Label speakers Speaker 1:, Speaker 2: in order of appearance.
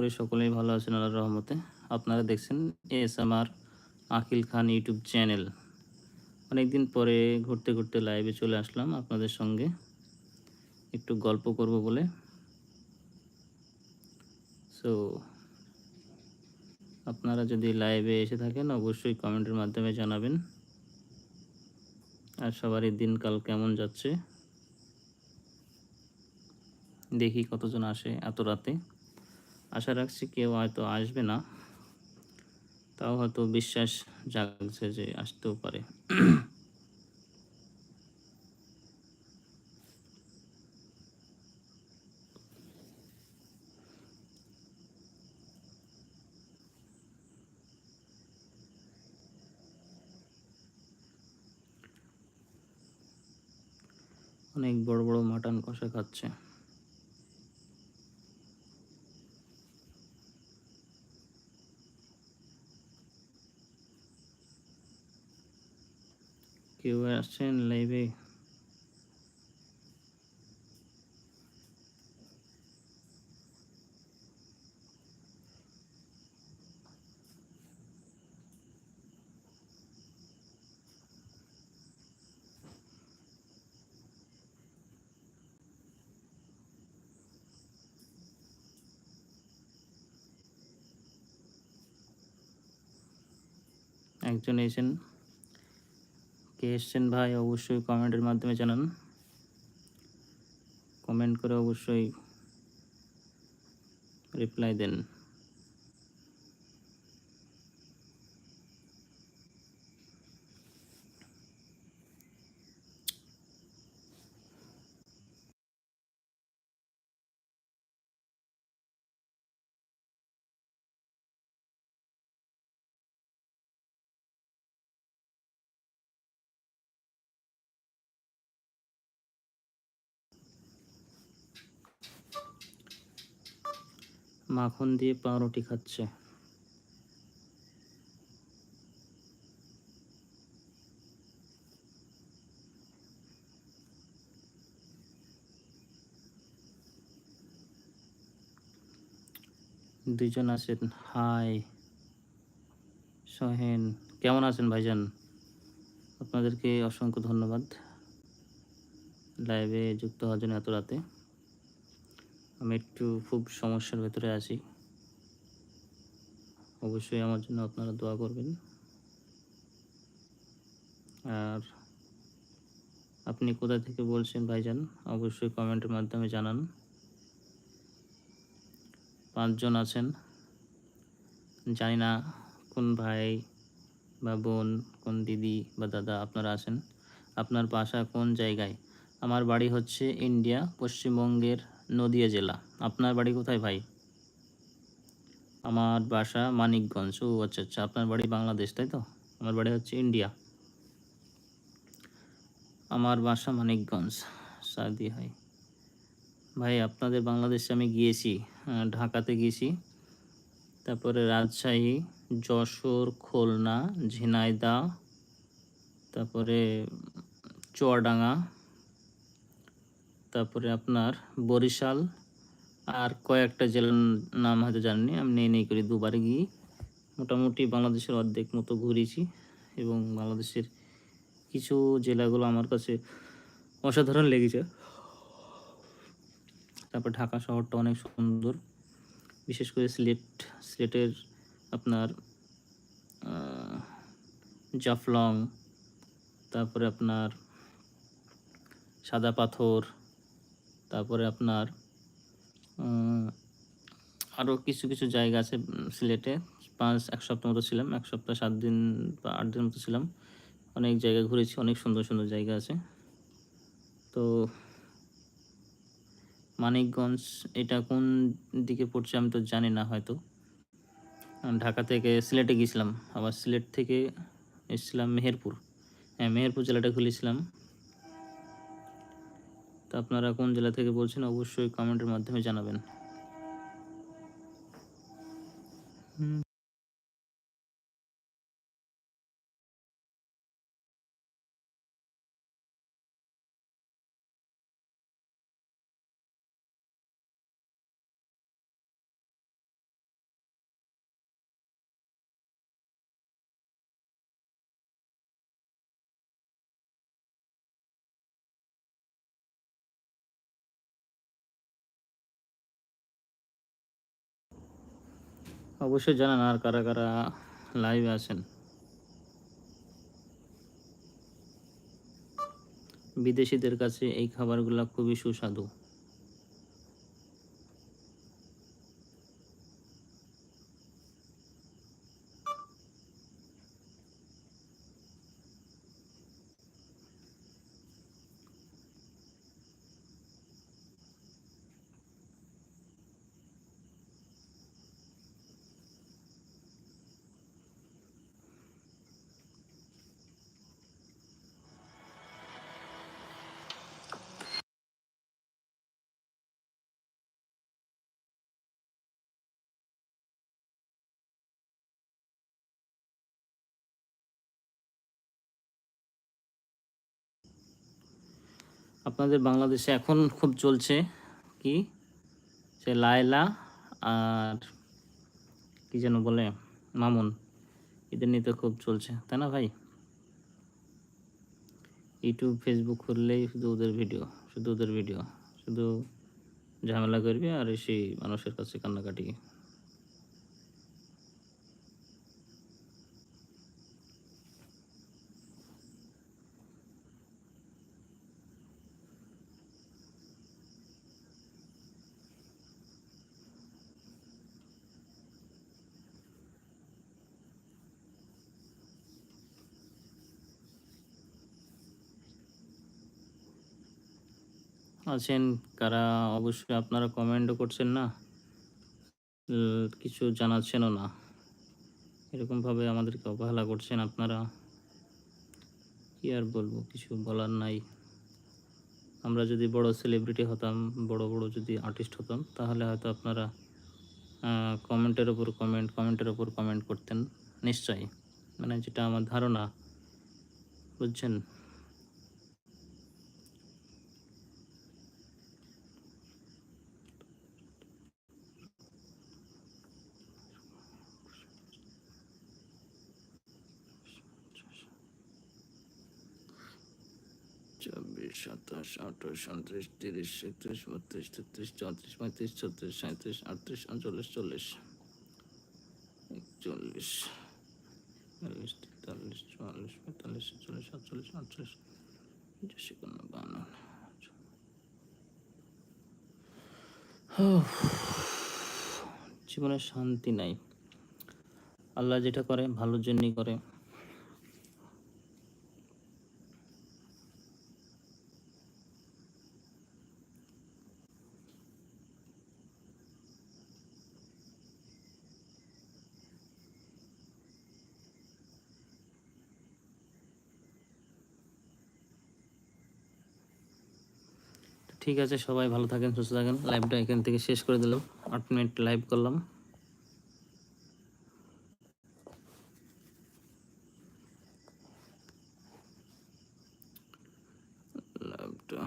Speaker 1: করি সকলেই ভালো আছেন আল্লাহর রহমতে। আপনারা দেখছেন এস আমার আকিল খান ইউটিউব চ্যানেল। অনেকদিন পরে ঘুরতে ঘুরতে লাইভে চলে আসলাম আপনাদের সঙ্গে। একটু গল্প করব বলে। সো আপনারা যদি লাইভে এসে থাকেন, অবশ্যই কমেন্টের মাধ্যমে জানাবেন। আর সবারই দিনকাল কেমন যাচ্ছে? দেখি কতজন আসে এত রাতে। আশা রাখছি কেউ হয়তো আসবে না। তাও হয়তো বিশ্বাস জাগছে যে আসতেও পারে। অনেক বড় বড় মাটন কষা খাচ্ছে। কেউ আসছেন লাইভে একজন এসেছেন কে এসছেন ভাই অবশ্যই কমেন্টের মাধ্যমে জানান। কমেন্ট করে অবশ্যই রিপ্লাই দেন। মাখন দিয়ে পাউরুটি খাচ্ছে। দুইজন আছেন। হাই, সোহেন, কেমন আছেন ভাইজান? আপনাদেরকে অসংখ্য ধন্যবাদ। লাইভে যুক্ত হওয়ার জন্য এত রাতে। আমি একটু খুব সমস্যার ভেতরে আছি। অবশ্যই আমার জন্য আপনারা দোয়া করবেন। আর আপনি কোথা থেকে বলছেন ভাইজান? অবশ্যই কমেন্টের মাধ্যমে জানান। পাঁচজন আছেন। জানি না কোন ভাই বা বোন, কোন দিদি বা দাদা আপনারা আছেন। আপনার বাসা কোন জায়গায়? আমার বাড়ি হচ্ছে ইন্ডিয়া, পশ্চিমবঙ্গের নদিয়া জেলা। আপনার বাড়ি কোথায় ভাই? আমার বাসা মানিকগঞ্জ। ও আচ্ছা আচ্ছা। আপনার বাড়ি বাংলাদেশ, তাই তো? আমার বাড়ি হচ্ছে ইন্ডিয়া। আমার বাসা মানিকগঞ্জ। সাদি হয় ভাই, আপনাদের বাংলাদেশে আমি গিয়েছি ঢাকাতে গিয়েছি। তারপরে রাজশাহী, যশোর, খুলনা ঝিনাইদা তারপরে চুয়াডাঙ্গা তারপরে আপনার বরিশাল আর কয়েকটা জেলার নাম হয়তো জানেনি আমি নেই নেই করি দুবার গিয়ে মোটামুটি বাংলাদেশের অর্ধেক মতো ঘুরেছি এবং বাংলাদেশের কিছু জেলাগুলো আমার কাছে অসাধারণ লেগেছে। তারপর ঢাকা শহরটা অনেক সুন্দর। বিশেষ করে সিলেট, সিলেটের আপনার জাফলং, তারপরে আপনার সাদা পাথর তারপরে আপনার আরও কিছু কিছু জায়গা আছে সিলেটে। পাঁচ, এক সপ্তাহ মতো ছিলাম, এক সপ্তাহ সাত দিন বা আট দিন মতো ছিলাম। অনেক জায়গা ঘুরেছি, অনেক সুন্দর সুন্দর জায়গা আছে। তো মানিকগঞ্জ, এটা কোন দিকে পড়ছে আমি তো জানি না হয়তো। ঢাকা থেকে সিলেটে গিয়েছিলাম, আবার সিলেট থেকে এসেছিলাম মেহেরপুর। হ্যাঁ মেহেরপুর জেলাটা খুলেছিলাম তো আপনারা কোন জেলা থেকে বলছেন অবশ্যই কমেন্টের মাধ্যমে জানাবেন। অবশ্যই জানান আর কারা কারা লাইভে আছেন। বিদেশিদের কাছে এই খাবারগুলো খুবই সুস্বাদু। আপনাদের বাংলাদেশে এখন খুব চলছে কি? সে লায়লা আর কি যেন বলে, মামুন, এদের নিয়ে তো খুব চলছে, তাই না ভাই? ইউটিউব, ফেসবুক খুললেই শুধু ওদের ভিডিও, শুধু ওদের ভিডিও, শুধু ঝামেলা করবে আর সেই মানুষের কাছে কান্নাকাটি। আছেন? কারা? অবশ্যই আপনারা কমেন্টও করছেন না। কিছু জানাচ্ছেনও না। এরকমভাবে আমাদেরকে অবহেলা করছেন আপনারা। কি আর বলব, কিছু বলার নাই। আমরা যদি বড় সেলিব্রিটি হতাম, বড় বড় যদি আর্টিস্ট হতাম, তাহলে হয়তো আপনারা কমেন্টের ওপর কমেন্ট, কমেন্টের ওপর কমেন্ট করতেন। নিশ্চয়ই। মানে যেটা আমার ধারণা। বুঝছেন? চব্বিশ সাতাশ, আঠাশ, উনত্রিশ, তিরিশ, একত্রিশ, বত্রিশ, তেত্রিশ, চৌত্রিশ, পঁয়ত্রিশ ছত্রিশ সাঁত্রিশ আটত্রিশ, উনচল্লিশ, চল্লিশ, একচল্লিশ, বিয়াল্লিশ, তেতাল্লিশ, চুয়াল্লিশ, পঁয়তাল্লিশ, ছেচল্লিশ, সাতচল্লিশ, আটচল্লিশ, পঞ্চাশ, একান্ন, বান্ন জীবনে শান্তি নাই। আল্লাহ যেটা করে, ভালোর জন্যই করে। ঠিক আছে, সবাই ভালো থাকেন, সুস্থ থাকেন। লাইভটা এখান থেকে শেষ করে দিলাম। আট মিনিট লাইভ করলাম। লাইভটা